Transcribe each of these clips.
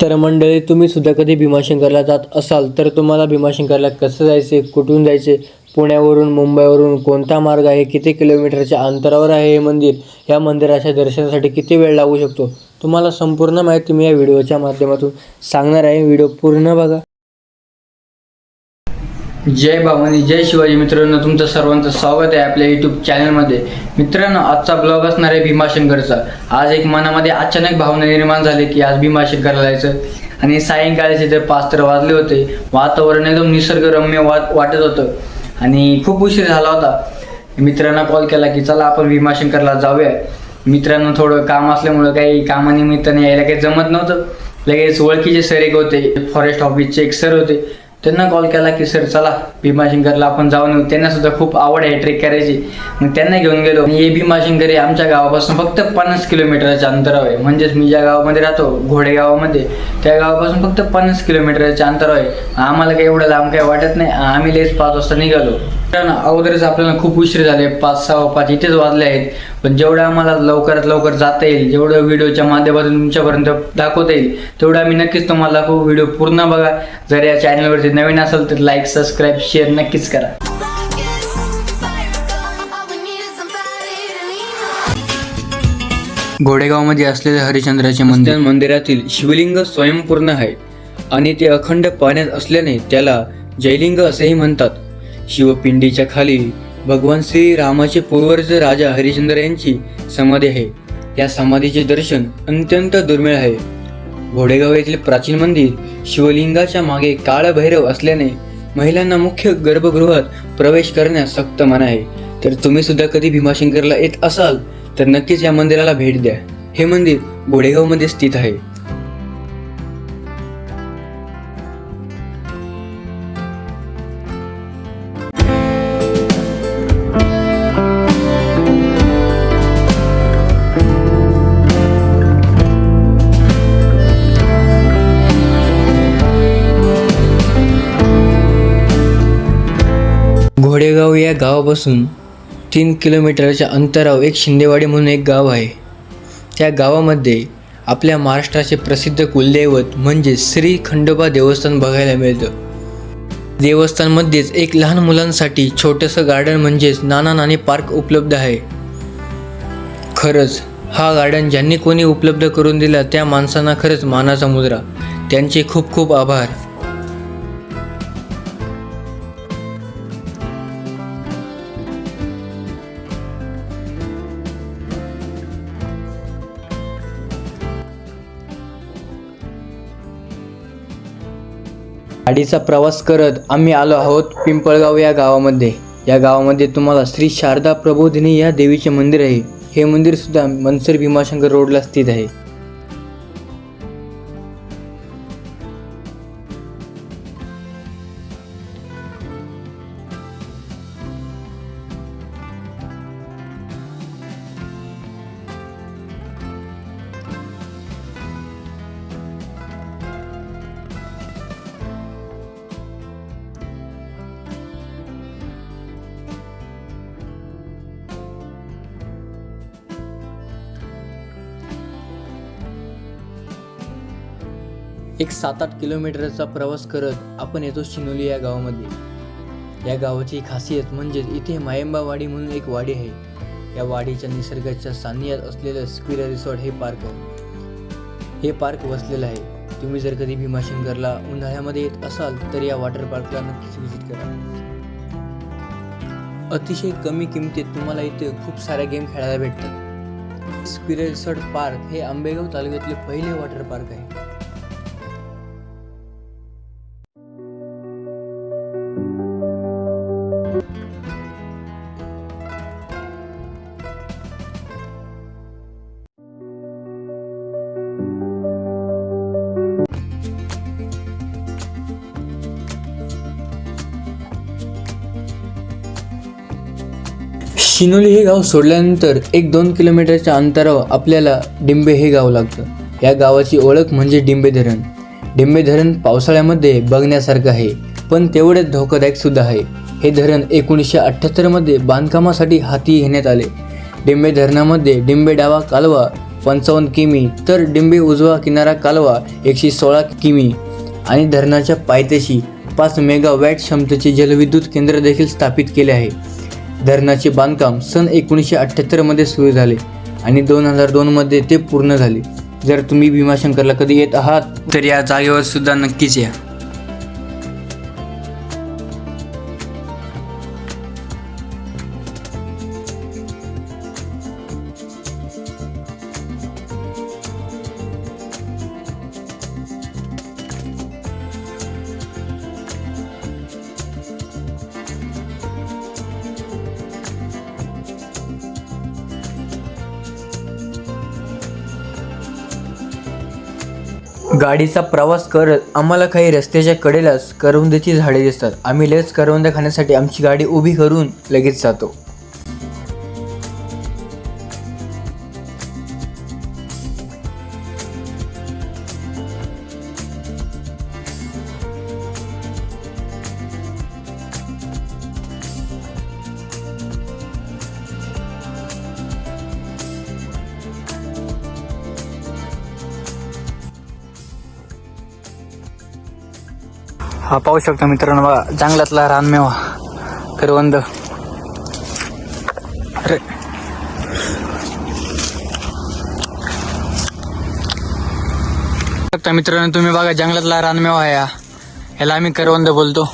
तर मंडळी तुम्ही सुद्धा कधी भीमाशंकरला जात असाल तर तुम्हाला भीमाशंकरला कसं जायचे कुठून जायचे पुण्यावरून मुंबईवरून कोणता मार्ग आहे किती किलोमीटरच्या अंतरावर आहे हे मंदिर या मंदिराच्या दर्शनासाठी किती वेळ लागू शकतो? तुम्हाला संपूर्ण माहिती मी या व्हिडिओच्या माध्यमातून सांगणार आहे. व्हिडिओ पूर्ण बघा. जय भवानी जय शिवाजी. मित्रांनो तुमचं सर्वांचं स्वागत आहे आपल्या यूट्यूब चॅनलमध्ये मित्रांनो आजचा ब्लॉग असणार आहे भीमाशंकरचा आज एक मनामध्ये अचानक भावना निर्माण झाली की आज भीमाशंकरला जायचं आणि सायंकाळचे तर पाच तर वाजले होते. वातावरण एकदम निसर्गरम्य वाट वाटत होतं. आणि खूप उशीर झाला होता. मित्रांना कॉल केला की चला आपण भीमाशंकरला जाऊया. मित्रांनो थोडं काम असल्यामुळं काही कामानिमित्ताने यायला काही जमत नव्हतं. लगेच ओळखीचे सर एक होते. फॉरेस्ट ऑफिसचे एक सर होते. त्यांना कॉल केला की सर चला भीमाशंकरला आपण जाऊन येऊ. त्यांना सुद्धा खूप आवड आहे ट्रेक करायची. मग त्यांना घेऊन गेलो. आणि हे भीमाशंकर हे आमच्या गावापासून फक्त पन्नास किलोमीटरच्या अंतरावर आहे. म्हणजेच मी ज्या गावामध्ये राहतो घोडेगावामध्ये त्या गावापासून फक्त पन्नास किलोमीटरच्या अंतरावर आहे. आम्हाला काही एवढं लांब काही वाटत नाही. आम्ही लेस पाच वाजता निघालो. अगोदरच आपल्याला खूप उशीर झाले. पाच सहा पाच इथेच वाजले आहेत. पण जेवढं आम्हाला लवकरात लवकर जाता येईल जेवढं व्हिडिओच्या माध्यमातून तुमच्यापर्यंत दाखवता येईल तेवढं आम्ही नक्कीच तुम्हाला दाखवू व्हिडिओ पूर्ण बघा. जर या चॅनलवरती नवीन असेल तर लाईक सबस्क्राईब शेअर नक्कीच करा. घोडेगावमध्ये असलेले हरिश्चंद्राचे मंदिर. मंदिरातील शिवलिंग स्वयंपूर्ण आहे. आणि ते अखंड पाण्यात असल्याने त्याला जयलिंग असेही म्हणतात. शिवपिंडीच्या खाली भगवान श्री रामाचे पूर्वज राजा हरिश्चंद्र यांची समाधी आहे. या समाधीचे दर्शन अत्यंत दुर्मिळ आहे. घोडेगाव येथील प्राचीन मंदिर शिवलिंगाच्या मागे काळभैरव असल्याने महिलांना मुख्य गर्भगृहात प्रवेश करण्यास सक्त मना आहे. तर तुम्ही सुद्धा कधी भीमाशंकरला येत असाल तर नक्कीच या मंदिराला भेट द्या. हे मंदिर घोडेगावमध्ये स्थित आहे. घोडेगाव या गावापासून तीन किलोमीटरच्या अंतरावर एक शिंदेवाडी म्हणून एक गाव आहे. त्या गावामध्ये आपल्या महाराष्ट्राचे प्रसिद्ध कुलदैवत म्हणजे श्री खंडोबा देवस्थान बघायला मिळतं. देवस्थानमध्येच एक लहान मुलांसाठी छोटंसं गार्डन म्हणजेच नाना नानी पार्क उपलब्ध आहे. खरंच हा गार्डन ज्यांनी कोणी उपलब्ध करून दिला त्या माणसांना खरंच मानाचा मुद्रा. त्यांचे खूप खूप आभार. गाडीचा प्रवास करत आम्ही आलो आहोत पिंपळगाव या गावामध्ये. या गावामध्ये तुम्हाला श्री शारदा प्रबोधिनी या देवीचे मंदिर आहे. हे मंदिर सुद्धा मनसर भीमाशंकर रोडला स्थित आहे. एक सात आठ किलोमीटरचा प्रवास करत आपण येतो शिनोली या गावामध्ये. या गावाची खासियत म्हणजेच इथे मायंबावाडी म्हणून एक वाडी आहे. या वाडीच्या निसर्गाच्या सानियात असलेलं स्क्विरा रिसॉर्ट हे पार्क आहे. हे पार्क वसलेलं आहे. तुम्ही जर कधी भीमाशंकरला उन्हाळ्यामध्ये येत असाल तर या वॉटर पार्कला नक्कीच व्हिजिट करा. अतिशय कमी किमतीत तुम्हाला इथे खूप साऱ्या गेम खेळायला भेटतात. स्क्विरा रिसॉर्ट पार्क हे आंबेगाव तालुक्यातले पहिले वॉटर पार्क आहे. शिनोली हे गाव सोडल्यानंतर एक दोन किलोमीटरच्या अंतरावर आपल्याला डिंबे हे गाव लागतं. या गावाची ओळख म्हणजे डिंबे धरण डिंबे धरण पावसाळ्यामध्ये बघण्यासारखं आहे पण तेवढेच धोकादायक सुद्धा आहे. हे धरण एकोणीसशे अठ्ठ्याहत्तरमध्ये बांधकामासाठी हाती घेण्यात आले. डिंबे धरणामध्ये डिंबे डावा कालवा पंचावन्न किमी तर डिंबे उजवा किनारा कालवा एकशे सोळा किमी. आणि धरणाच्या पायथ्याशी पाच मेगावॅट क्षमतेचे जलविद्युत केंद्र देखील स्थापित केले आहे. धरणाचे बांधकाम सन एकोणीसशे अठ्ठ्याहत्तरमध्ये सुरू झाले आणि दोन हजार दोनमध्ये ते पूर्ण झाले. जर तुम्ही भीमाशंकरला कधी येत आहात तर या जागेवर सुद्धा नक्कीच या. गाडीचा प्रवास करत आम्हाला काही रस्त्याच्या कडेलाच करवंदीची झाडे दिसतात. आम्ही लगेच करवंद खाण्यासाठी आमची गाडी उभी करून लगेच जातो. हा पाहू शकता मित्रांनो बघा जंगलातला रानमेवा करवंद. अरे. शकता मित्रांनो तुम्ही बघा जंगलातला रानमेवा आहे हा. ह्याला आम्ही करवंद बोलतो.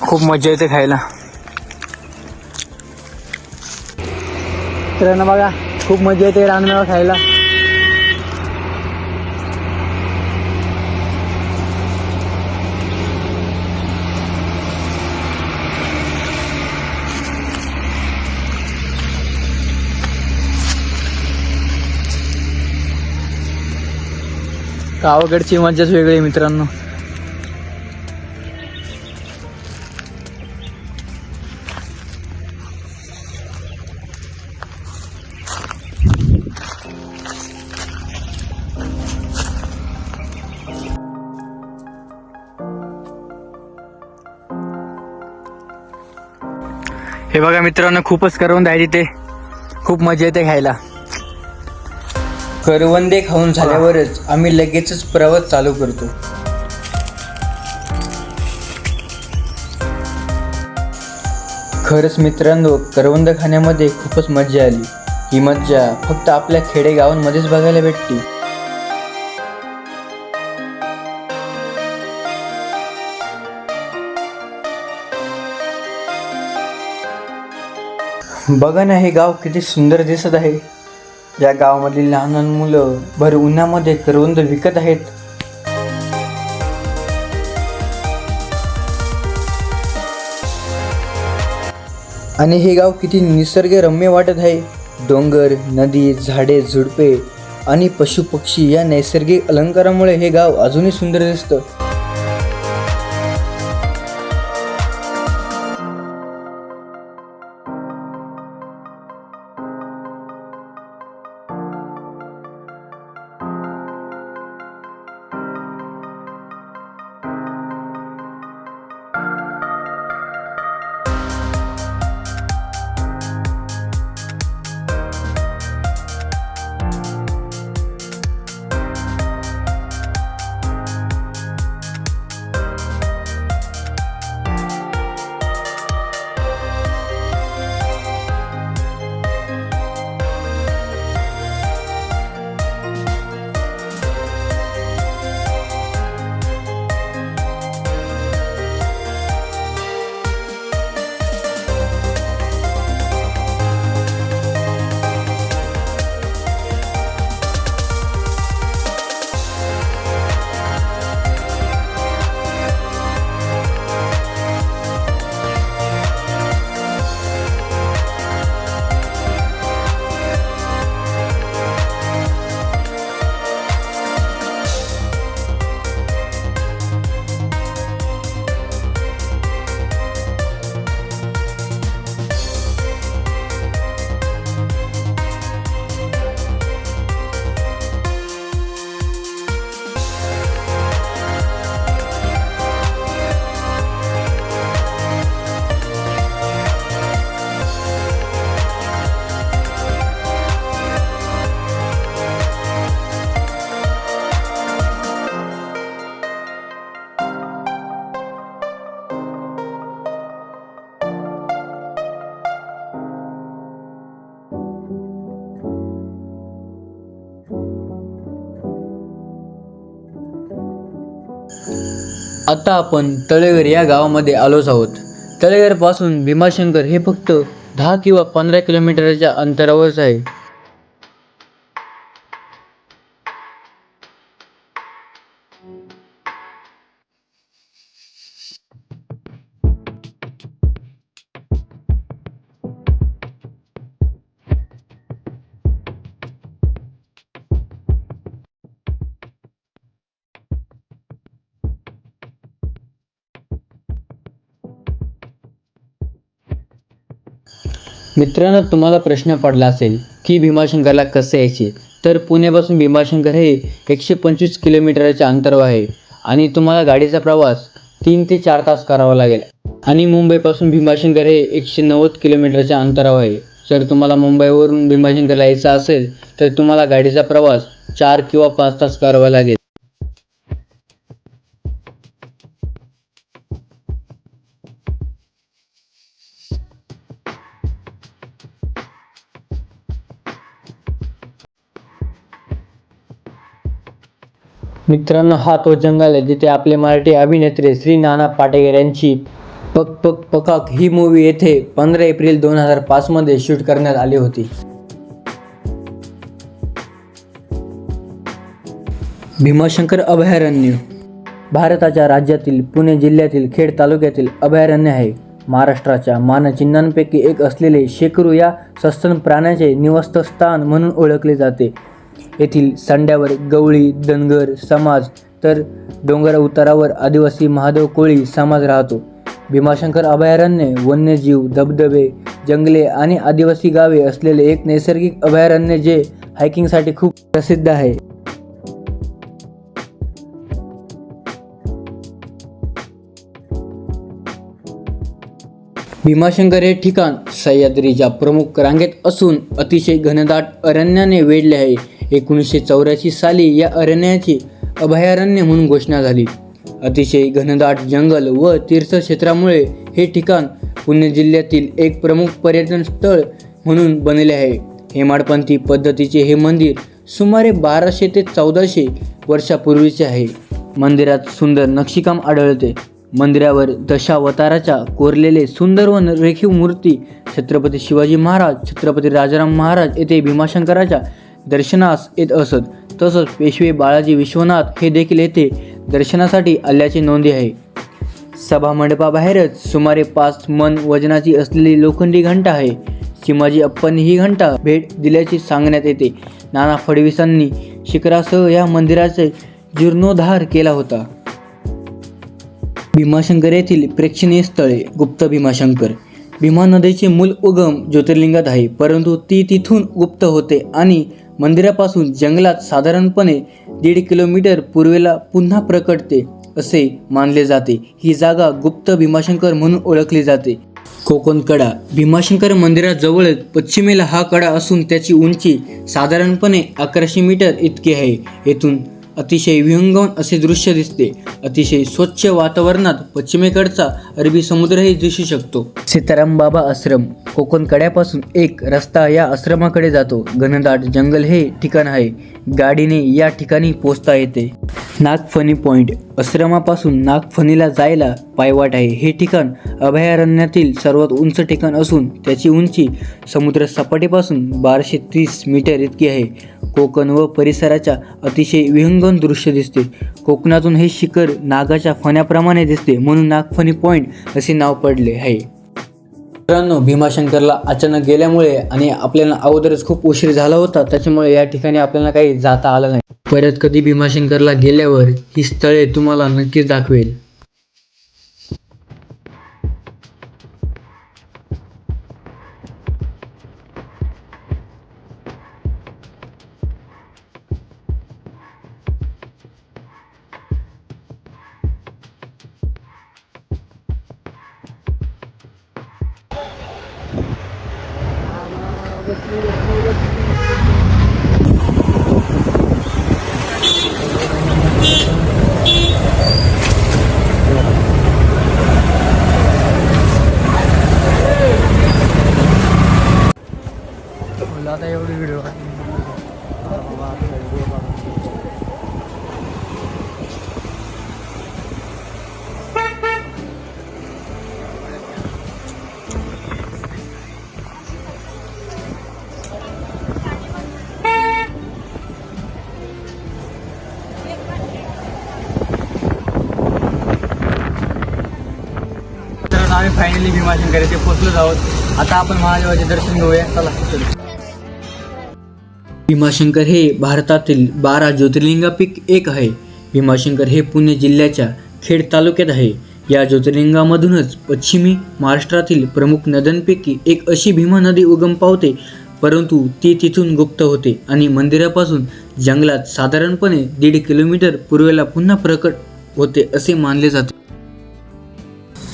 खूप मजा येते खायला. मित्रांनो बघा खूप मजा येते रानमेवा खायला. गावाकडची मजाच वेगळी आहे मित्रांनो. हे बघा मित्रांनो खूपच करवंद आहे तिथे खूप मजा येते खायला. करवंदे खाऊन झाल्यावरच आम्ही लगेचच प्रवास चालू करतो. खरंच मित्रांनो करवंद खाण्यामध्ये खूपच मजा आली. ही मज्जा फक्त आपल्या खेडेगावांमध्येच बघायला भेटते. बघा ना हे गाव किती सुंदर दिसत आहे. या गावामधील लहान लहान मुलं भर उन्हामध्ये करवंद विकत आहेत. आणि हे गाव किती निसर्गरम्य वाटत आहे. डोंगर नदी झाडे झुडपे आणि पशुपक्षी या नैसर्गिक अलंकारामुळे हे गाव अजूनही सुंदर दिसतं. आता आपण तळेघर या गावामध्ये आलोच आहोत. तळेघरपासून भीमाशंकर हे फक्त दहा किंवा पंधरा किलोमीटरच्या अंतरावरच आहे. मित्रांनो तुम्हाला प्रश्न पडला असेल की भीमाशंकरला कसे यायचे? तर पुण्यापासून भीमाशंकर हे एकशे पंचवीस किलोमीटरच्या अंतरावर आहे आणि तुम्हाला गाडीचा प्रवास तीन ते चार तास करावा लागेल. आणि मुंबईपासून भीमाशंकर हे एकशे नव्वद किलोमीटरच्या अंतरावर आहे. जर तुम्हाला मुंबईवरून भीमाशंकरला यायचं असेल तर तुम्हाला गाडीचा प्रवास चार किंवा पाच तास करावा लागेल. मित्रांनो हा तो जंगल आहे जिथे आपले मराठी अभिनेत्री श्री नाना पाटेकर यांची पक पक पकाक ही मूवी येथे पंधरा एप्रिल दोन हजार पाचमध्ये शूट करण्यात आली होती. भीमाशंकर अभयारण्य भारताच्या राज्यातील पुणे जिल्ह्यातील खेड तालुक्यातील अभयारण्य आहे. महाराष्ट्राच्या मानचिन्हांपैकी एक असलेले शेकरू या सस्तन प्राण्याचे निवासस्थान म्हणून ओळखले जाते. येथील सांड्यावर गवळी धनगर समाज तर डोंगर उतारावर आदिवासी महादेव कोळी समाज राहतो. भीमाशंकर अभयारण्य वन्यजीव धबधबे जंगले आणि आदिवासी गावे असलेले एक नैसर्गिक अभयारण्य जे हायकिंगसाठी खूप प्रसिद्ध आहे. भीमाशंकर हे ठिकाण सह्याद्रीच्या प्रमुख रांगेत असून अतिशय घनदाट अरण्याने वेढले आहे. एकोणीसशे चौऱ्याऐंशी साली या अरण्याची अभयारण्य म्हणून घोषणा झाली. अतिशय घनदाट जंगल व तीर्थक्षेत्रामुळे हे ठिकाण पुणे जिल्ह्यातील एक प्रमुख पर्यटन स्थळ म्हणून बनले आहे. हेमाडपंथी पद्धतीचे हे मंदिर सुमारे बाराशे ते चौदाशे वर्षापूर्वीचे आहे. मंदिरात सुंदर नक्षीकाम आढळते. मंदिरावर दशावताराच्या कोरलेले सुंदर व रेखीव मूर्ती छत्रपती शिवाजी महाराज छत्रपती राजाराम महाराज येथे भीमाशंकराच्या दर्शनास येत असत. तसंच पेशवे बाळाजी विश्वनाथ हे देखील येथे दर्शनासाठी आल्याची नोंदी आहे. सभामंडपाबाहेरच सुमारे पाच मन वजनाची असलेली लोखंडी घंटा आहे. चिमाजी अप्पांनी ही घंटा भेट दिल्याचे सांगण्यात येते. नाना फडणवीसांनी शिखरासह या मंदिराचे जीर्णोद्धार केला होता. भीमाशंकर येथील प्रेक्षणीय स्थळे गुप्त भीमाशंकर. भीमा नदीचे मूल उगम ज्योतिर्लिंगात आहे परंतु ती तिथून गुप्त होते आणि मंदिरापासून जंगलात साधारणपणे दीड किलोमीटर पूर्वेला पुन्हा प्रकटते असे मानले जाते. ही जागा गुप्त भीमाशंकर म्हणून ओळखली जाते. कोकण कडा भीमाशंकर मंदिराजवळच पश्चिमेला हा कडा असून त्याची उंची साधारणपणे अकराशे मीटर इतकी आहे. येथून अतिशय विहंगम असे दृश्य दिसते. अतिशय स्वच्छ वातावरणात पश्चिमेकडचा अरबी समुद्रही दिसू शकतो. सीताराम बाबा आश्रम कोकण कड्यापासून एक रस्ता या आश्रमाकडे जातो. घनदाट जंगल हे ठिकाण आहे. गाडीने या ठिकाणी पोचता येते. नागफणी पॉइंट आश्रमापासून नागफणीला जायला पायवाट आहे. हे ठिकाण अभयारण्यातील सर्वात उंच ठिकाण असून त्याची उंची समुद्र सपाटीपासून बाराशे तीस मीटर इतकी आहे. कोकण व परिसराच्या अतिशय विहंग विहंगम दृश्य दिसते. कोकणातून हे शिखर नागाच्या फण्याप्रमाणे दिसते म्हणून नागफणी पॉईंट असे नाव पडले आहे. मित्रांनो भीमाशंकरला अचानक गेल्यामुळे आणि आपल्याला अगोदरच खूप उशीर झाला होता त्याच्यामुळे या ठिकाणी आपल्याला काही जाता आलं नाही. परत कधी भीमाशंकरला गेल्यावर ही स्थळे तुम्हाला नक्कीच दाखवेल. फायनली भीमाशंकर येथे पोहोचलो आहोत. आता आपण महादेवाचे दर्शन घेऊया. चला चला. भीमाशंकर हे भारतातील बारा ज्योतिर्लिंगापैकी एक आहे. भीमाशंकर हे पुणे जिल्ह्याच्या खेड तालुक्यात आहे. या ज्योतिर्लिंगामधूनच पश्चिमी महाराष्ट्रातील प्रमुख नद्यांपैकी एक अशी भीमा नदी उगम पावते. परंतु ती तिथून गुप्त होते आणि मंदिरापासून जंगलात साधारणपणे दीड किलोमीटर पूर्वेला पुन्हा प्रकट होते असे मानले जाते.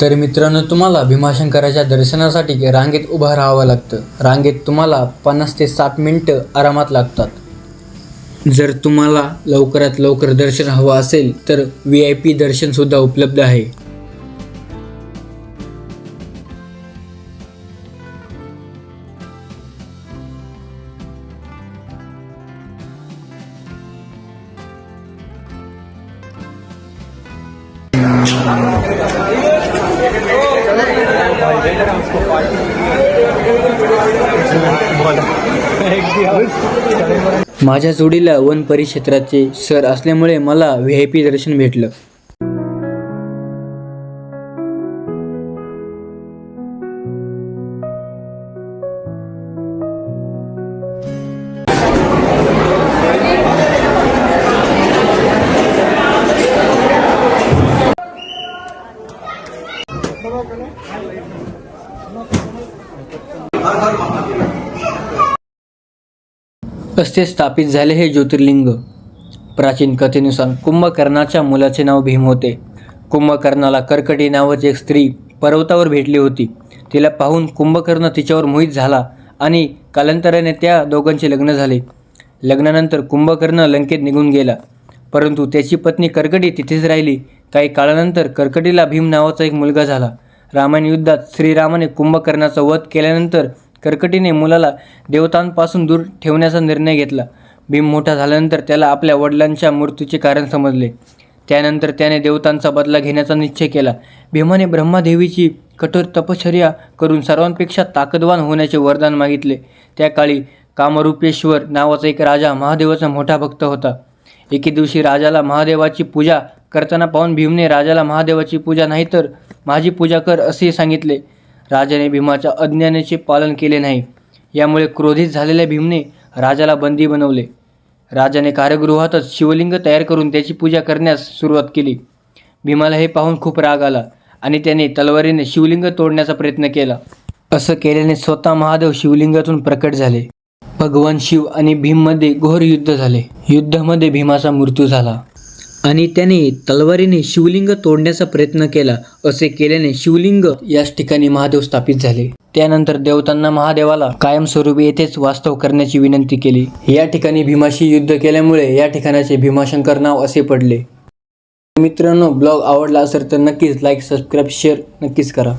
तर मित्रांनो तुम्हाला भीमाशंकराच्या दर्शनासाठी रांगेत उभं राहावं लागतं. रांगेत तुम्हाला पन्नास ते साठ मिनटं आरामात लागतात. जर तुम्हाला लवकरात लवकर दर्शन हवं असेल तर व्ही आय पी दर्शनसुद्धा उपलब्ध आहे. माझ्या जोडीला वन परिक्षेत्राचे सर असल्यामुळे मला व्ही आय पी दर्शन भेटलं. असे स्थापित झाले हे ज्योतिर्लिंग? प्राचीन कथेनुसार कुंभकर्णाच्या मुलाचे नाव भीम होते. कुंभकर्णाला कर्कटी नावाची एक स्त्री पर्वतावर भेटली होती. तिला पाहून कुंभकर्ण तिच्यावर मोहित झाला आणि कालांतराने त्या दोघांचे लग्न झाले. लग्नानंतर कुंभकर्ण लंकेत निघून गेला. परंतु त्याची पत्नी कर्कटी तिथेच राहिली. काही काळानंतर कर्कटीला भीम नावाचा एक मुलगा झाला. रामायण युद्धात श्रीरामाने कुंभकर्णाचा वध केल्यानंतर कर्कटीने मुलाला देवतांपासून दूर ठेवण्याचा निर्णय घेतला. भीम मोठा झाल्यानंतर त्याला आपल्या वडिलांच्या मृत्यूचे कारण समजले. त्यानंतर त्याने देवतांचा बदला घेण्याचा निश्चय केला. भीमाने ब्रह्मादेवीची कठोर तपश्चर्या करून सर्वांपेक्षा ताकदवान होण्याचे वरदान मागितले. त्या काळी कामरूपेश्वर नावाचा एक राजा महादेवाचा मोठा भक्त होता. एके दिवशी राजाला महादेवाची पूजा करताना पाहून भीमने राजाला महादेवाची पूजा नाही तर माझी पूजा कर असे सांगितले. राजाने भीमाच्या अज्ञानाचे पालन केले नाही. यामुळे क्रोधित झालेल्या भीमने राजाला बंदी बनवले. राजाने कारागृहातच शिवलिंग तयार करून त्याची पूजा करण्यास सुरुवात केली. भीमाला हे पाहून खूप राग आला आणि त्याने तलवारीने शिवलिंग तोडण्याचा प्रयत्न केला. असं केल्याने स्वतः महादेव शिवलिंगातून प्रकट झाले. भगवान शिव आणि भीममध्ये घोर युद्ध झाले. युद्धामध्ये भीमाचा मृत्यू झाला. आणि त्याने तलवारीने शिवलिंग तोडण्याचा प्रयत्न केला. असे केल्याने शिवलिंग याच ठिकाणी महादेव स्थापित झाले. त्यानंतर देवतांना महादेवाला कायमस्वरूपी येथेच वास्तव करण्याची विनंती केली. या ठिकाणी भीमाशी युद्ध केल्यामुळे या ठिकाणाचे भीमाशंकर नाव असे पडले. मित्रांनो ब्लॉग आवडला असेल तर नक्कीच लाईक सबस्क्राईब शेअर नक्कीच करा.